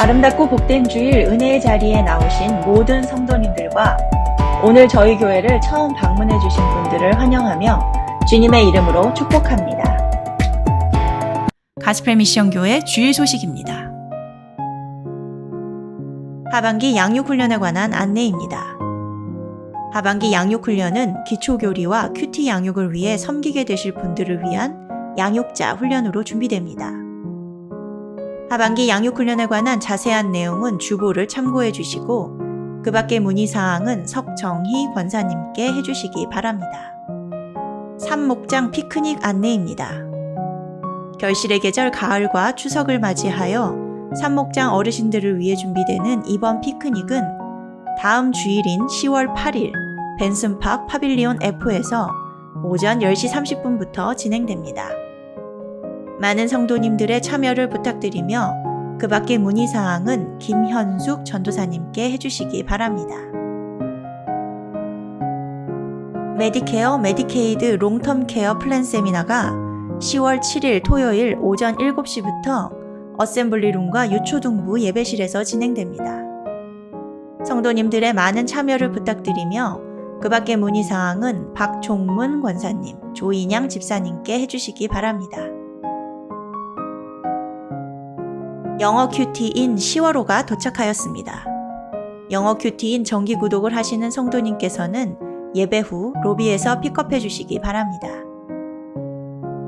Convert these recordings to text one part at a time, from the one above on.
아름답고 복된 주일 은혜의 자리에 나오신 모든 성도님들과 오늘 저희 교회를 처음 방문해 주신 분들을 환영하며 주님의 이름으로 축복합니다. 가스펠 미션 교회 주일 소식입니다. 하반기 양육 훈련에 관한 안내입니다. 하반기 양육 훈련은 기초 교리와 큐티 양육을 위해 섬기게 되실 분들을 위한 양육자 훈련으로 준비됩니다. 하반기 양육 훈련에 관한 자세한 내용은 주보를 참고해 주시고 그 밖의 문의 사항은 석정희 권사님께 해주시기 바랍니다. 삼목장 피크닉 안내입니다. 결실의 계절 가을과 추석을 맞이하여 삼목장 어르신들을 위해 준비되는 이번 피크닉은 다음 주일인 10월 8일 벤슨팍 파빌리온 F에서 오전 10시 30분부터 진행됩니다. 많은 성도님들의 참여를 부탁드리며 그 밖의 문의사항은 김현숙 전도사님께 해주시기 바랍니다. 메디케어 메디케이드 롱텀 케어 플랜 세미나가 10월 7일 토요일 오전 7시부터 어셈블리룸과 유초등부 예배실에서 진행됩니다. 성도님들의 많은 참여를 부탁드리며 그 밖의 문의사항은 박종문 권사님, 조인양 집사님께 해주시기 바랍니다. 영어 큐티인 10월호가 도착하였습니다. 영어 큐티인 정기 구독을 하시는 성도님께서는 예배 후 로비에서 픽업해 주시기 바랍니다.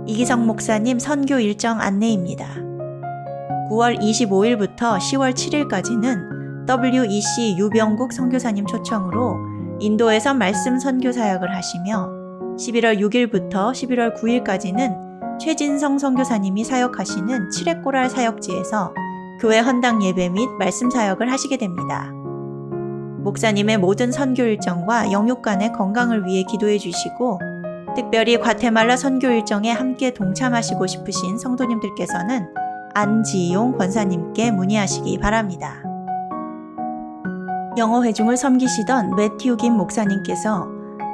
이기성 목사님 선교 일정 안내입니다. 9월 25일부터 10월 7일까지는 WEC 유병국 선교사님 초청으로 인도에서 말씀 선교 사역을 하시며 11월 6일부터 11월 9일까지는 최진성 선교사님이 사역하시는 칠레꼬랄 사역지에서 교회 헌당 예배 및 말씀 사역을 하시게 됩니다. 목사님의 모든 선교 일정과 영육간의 건강을 위해 기도해 주시고 특별히 과테말라 선교 일정에 함께 동참하시고 싶으신 성도님들께서는 안지용 권사님께 문의하시기 바랍니다. 영어 회중을 섬기시던 매튜 김 목사님께서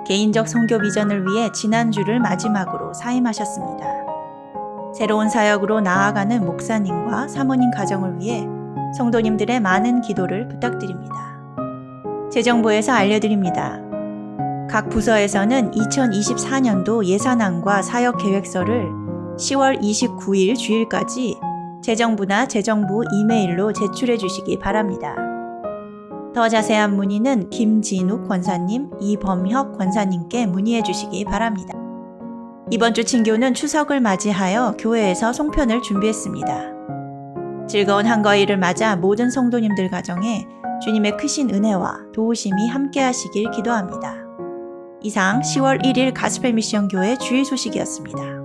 개인적 선교 비전을 위해 지난주를 마지막으로 사임하셨습니다. 새로운 사역으로 나아가는 목사님과 사모님 가정을 위해 성도님들의 많은 기도를 부탁드립니다. 재정부에서 알려드립니다. 각 부서에서는 2024년도 예산안과 사역 계획서를 10월 29일 주일까지 재정부나 재정부 이메일로 제출해 주시기 바랍니다. 더 자세한 문의는 김진욱 권사님, 이범혁 권사님께 문의해 주시기 바랍니다. 이번 주 친교는 추석을 맞이하여 교회에서 송편을 준비했습니다. 즐거운 한가위를 맞아 모든 성도님들 가정에 주님의 크신 은혜와 도우심이 함께 하시길 기도합니다. 이상 10월 1일 가스펠 미션 교회 주일 소식이었습니다.